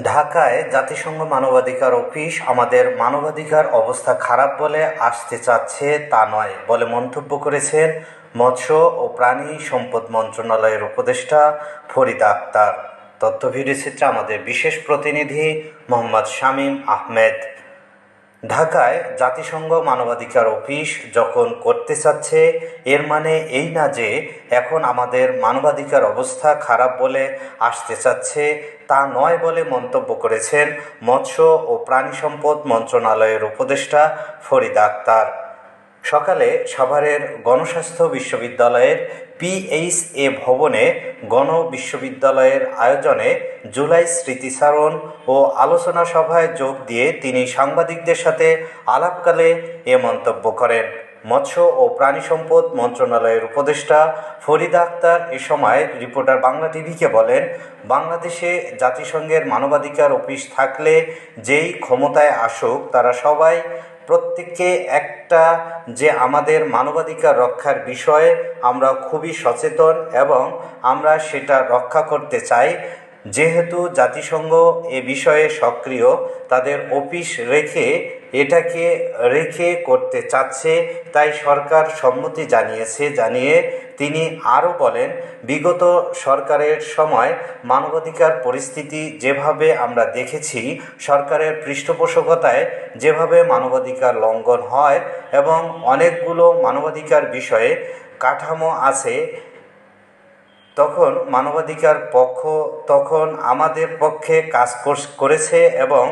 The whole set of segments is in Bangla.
ঢাকায় জাতিসংঘ মানবাধিকার অফিস আমাদের মানবাধিকার অবস্থা খারাপ বলে আসতে চাচ্ছে তা নয় বলে মন্তব্য করেছেন মৎস্য ও প্রাণী সম্পদ মন্ত্রণালয়ের উপদেষ্টা ফরিদা আক্তার। তথ্য ভিডিওচিত্রে আমাদের বিশেষ প্রতিনিধি মোহাম্মদ শামীম আহমেদ। ঢাকায় জাতিসংঘ মানবাধিকার অফিস যখন করতে চাচ্ছে, এর মানে এই না যে এখন আমাদের মানবাধিকার অবস্থা খারাপ বলে আসতে চাচ্ছে, তা নয় বলে মন্তব্য করেছেন মৎস্য ও প্রাণী সম্পদ মন্ত্রণালয়ের উপদেষ্টা ফরিদা আক্তার। সকালে সাভারের গণস্বাস্থ্য বিশ্ববিদ্যালয়ের পিএইচএ ভবনে গণ বিশ্ববিদ্যালয়ের আয়োজনে জুলাই স্মৃতিচারণ ও আলোচনা সভায় যোগ দিয়ে তিনি সাংবাদিকদের সাথে আলাপকালে এ মন্তব্য করেন। মৎস্য ও প্রাণী সম্পদ মন্ত্রণালয়ের উপদেষ্টা ফরিদা আক্তার এ সময় রিপোর্টার বাংলা টিভিকে বলেন, বাংলাদেশে জাতিসংঘের মানবাধিকার অফিস থাকলে যেই ক্ষমতায় আসুক, তারা সবাই, প্রত্যেককে একটা যে আমাদের মানবাধিকার রক্ষার বিষয়ে আমরা খুবই সচেতন এবং আমরা সেটা রক্ষা করতে চাই যেহেতু জাতিসংঘ এ বিষয়ে সক্রিয়, তাদের অফিস রেখে এটাকে রেখে করতে চাচ্ছে, তাই সরকার সম্মতি জানিয়েছে, জানিয়ে তিনি আরও বলেন, বিগত সরকারের সময় মানবাধিকার পরিস্থিতি যেভাবে আমরা দেখেছি, সরকারের পৃষ্ঠপোষকতায় যেভাবে মানবাধিকার লঙ্ঘন হয় এবং অনেকগুলো মানবাধিকার বিষয়ে কাঠামো আছে তখন মানবাধিকার পক্ষ তখন আমাদের পক্ষে কাজ করেছে এবং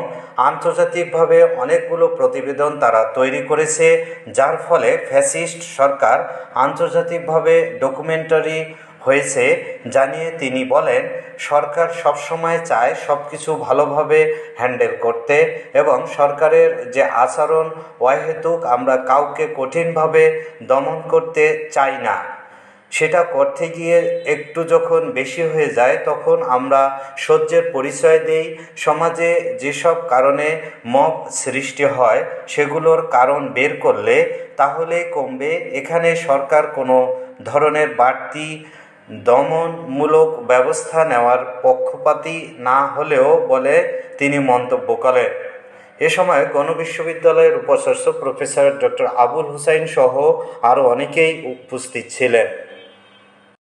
আন্তর্জাতিকভাবে অনেকগুলো প্রতিবেদন তারা তৈরি করেছে, যার ফলে ফ্যাসিস্ট সরকার আন্তর্জাতিকভাবে ডকুমেন্টারি হয়েছে জানিয়ে তিনি বলেন, সরকার সবসময় চায় সব কিছু ভালোভাবে হ্যান্ডেল করতে এবং সরকারের যে আচরণ অহেতুক আমরা কাউকে কঠিনভাবে দমন করতে চাই না। সেটা করতে গিয়ে একটু যখন বেশি হয়ে যায়, তখন আমরা সহ্যের পরিচয় দিই। সমাজে যেসব কারণে মব সৃষ্টি হয়, সেগুলোর কারণ বের করলে তাহলে কমবে। এখানে সরকার কোনো ধরনের বাড়তি দমনমূলক ব্যবস্থা নেওয়ার পক্ষপাতী না হলেও বলে তিনি মন্তব্য করেন। এ সময় গণবিশ্ববিদ্যালয়ের উপাচার্য প্রফেসর ডক্টর আবুল হুসাইন সহ আরও অনেকেই উপস্থিত ছিলেন।